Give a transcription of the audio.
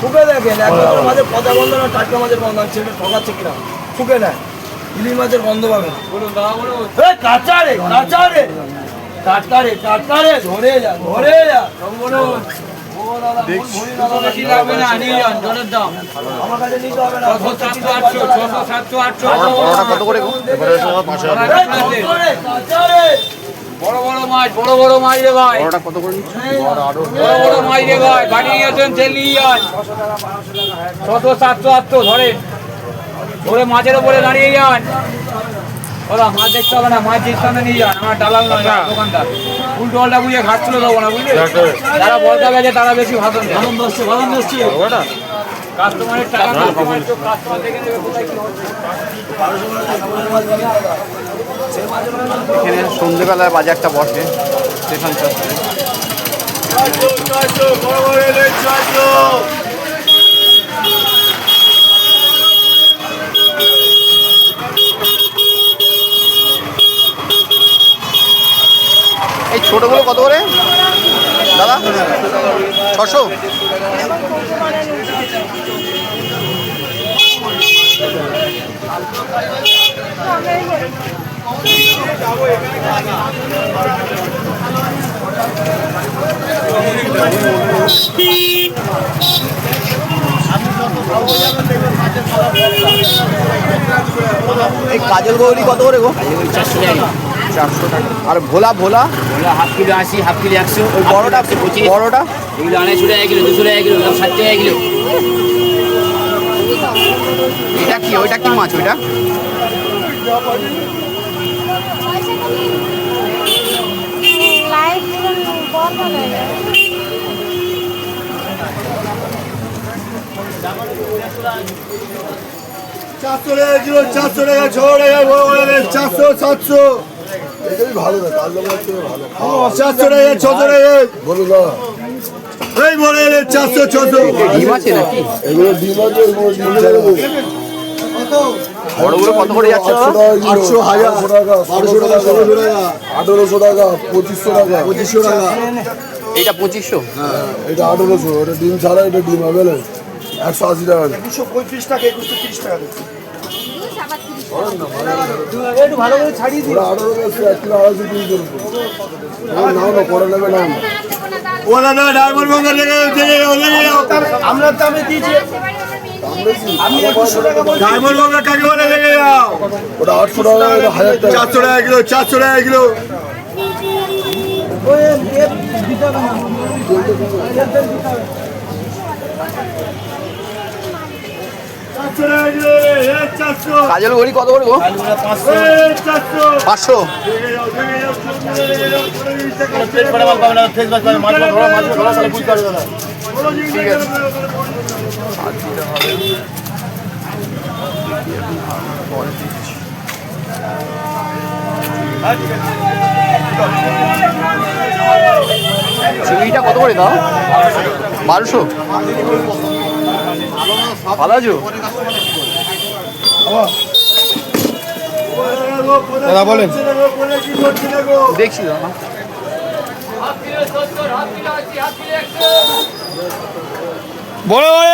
ফুকে দেখেন না টাটকা মাছের গন্ধ ইলিশ মাছের রে টাটকা রে টাটকা রে ধরে যা ধরে যা। কত করে। বড় বড় মাছ বড় বড় মাছ রে ভাই। বড়টা কত করে বড় বড় মাছ রে ভাই বাড়ি নিয়ে আসেন ছশো সাতশো আটশো ধরে ধরে মাছের উপরে দাঁড়িয়ে যান। ওরা মাছ দেখতে হবে না মাছ নিয়ে যান আমার দালাল নয় আমার দোকানদার। উল্টো পাল্টা বুঝিয়ে ঘাট তুলে দেবো না বুঝলি? যারা বলতে গেছে তারা বেশি ভাষণ দেয় ভালো বসছে ভালো বসছে কাস্টমারের টাকা কাস্টমার কাস্টমার দেখে নেবে কোথায় কি হচ্ছে। এখানে সন্ধ্যেবেলায় বাজারটা বসে স্টেশন চত্বরে। ছোটগুলো কত করে? দাদা? ছশো? এই কাজল গৌরি কত করে গো? চারশো টাকা চারশো টাকা। আর ভোলা ভোলা? ওগুলো হাফ কিলো আশি হাফ কিলো একশো। ওই বড়টা পঁচিশ। বড়টা? এগুলো আড়াইশো টাকা কিলো দুশো টাকা কিলো সব ষাট টাকা কিলো। এটা কি? ওইটা কি মাছ ওইটা? চারশো টাকা কিলো চারশো টাকা ছশো টাকা চারশো সাতশো। ভালো না কাল নম্বর থেকে ভালো। চারশো টাকা ছশো টাকা বলুন না এই বড় চারশো ছশো। ডিম আছে নাকি? এগুলো ডিম আছে এগুলো ডিম ছেড়ে বড়গুলো কত করে যাচ্ছে আটশো হাজার। টাকা বারোশো টাকা ষোলোশো টাকা আঠেরোশো টাকা পঁচিশশো টাকা। পঁচিশশো টাকা। এইটা পঁচিশশো? এটা আঠেরোশো। এটা ডিম ছাড়া এটা ডিম হবে একশো আশি টাকা। দুশো পঁয়ত্রিশ টাকা একুশশো তিরিশ টাকা একটু ভালো করে ছাড়িয়ে দিই ওরা আঠেরো এক কিলো আড়াইশো পিস করব নাও না পরে নেবে না ও দাদা ডায়মন্ড বাংলা লেগে লেগে যাও লেগে যাও। আমরা দামে দিয়েছি। আমি একুশশো টাকা বলছি। ডায়মন্ড বাংলা কাকে বলে লেগে যাও। ওটা আটশো টাকা হাজার টাকা চারশো টাকা কিলো চারশো টাকা কিলো। চারশো টাকা কিলো। কাজল গৌরি কত করে গো পাঁচশো। ঠিক চিংড়িটা কত করে দাও? বারোশো। ভালো আছো? দাদা বলেন। দেখছি দাদা। বড় বড়